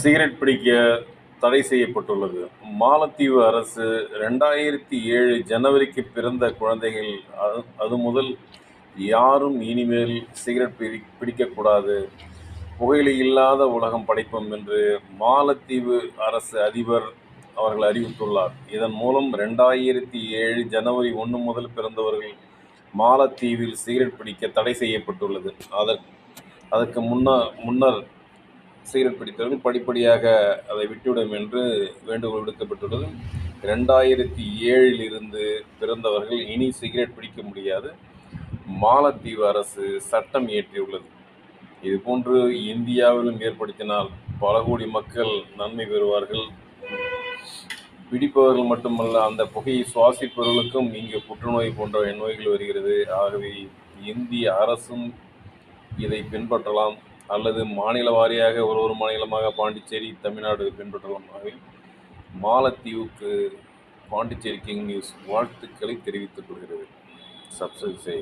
Cigarette பிடிக்க தடை செய்யப்பட்டுள்ளது. மாலத்தீவு அரசு ரெண்டாயிரத்தி ஏழு ஜனவரிக்கு பிறந்த குழந்தைகள் அது அது முதல் யாரும் இனிமேல் சிகரெட் பிடி பிடிக்கக்கூடாது புகையிலை இல்லாத உலகம் படைப்போம் என்று மாலத்தீவு அரசு அதிபர் அவர்கள் அறிவித்துள்ளார். இதன் மூலம் ரெண்டாயிரத்தி ஏழு ஜனவரி ஒன்று முதல் பிறந்தவர்கள் மாலத்தீவில் சிகரெட் பிடிக்க தடை செய்யப்பட்டுள்ளது. அதற்கு அதற்கு முன்ன முன்னர் சிகரெட் பிடித்தவர்கள் படிப்படியாக அதை விட்டுவிடும் என்று வேண்டுகோள் விடுக்கப்பட்டுள்ளது. ரெண்டாயிரத்தி ஏழில் இருந்து பிறந்தவர்கள் இனி சிகரெட் பிடிக்க முடியாது. மாலத்தீவு அரசு சட்டம் இயற்றியுள்ளது. இதுபோன்று இந்தியாவிலும் ஏற்படுத்தினால் பல கோடி மக்கள் நன்மை பெறுவார்கள். பிடிப்பவர்கள் மட்டுமல்ல அந்த புகையை சுவாசிப்பவர்களுக்கும் இங்கு புற்றுநோய் போன்ற நோய்கள் வருகிறது. ஆகவே இந்திய அரசும் இதை பின்பற்றலாம். அல்லது மாநில வாரியாக ஒரு ஒரு மாநிலமாக பாண்டிச்சேரி தமிழ்நாடு பின்பற்றலாம் மாலத்தீவுக்கு பாண்டிச்சேரி கிங் நியூஸ் வாழ்த்துக்களை தெரிவித்துக் கொள்கிறது. சப்ஸ்கிரைப் செய்யுங்கள்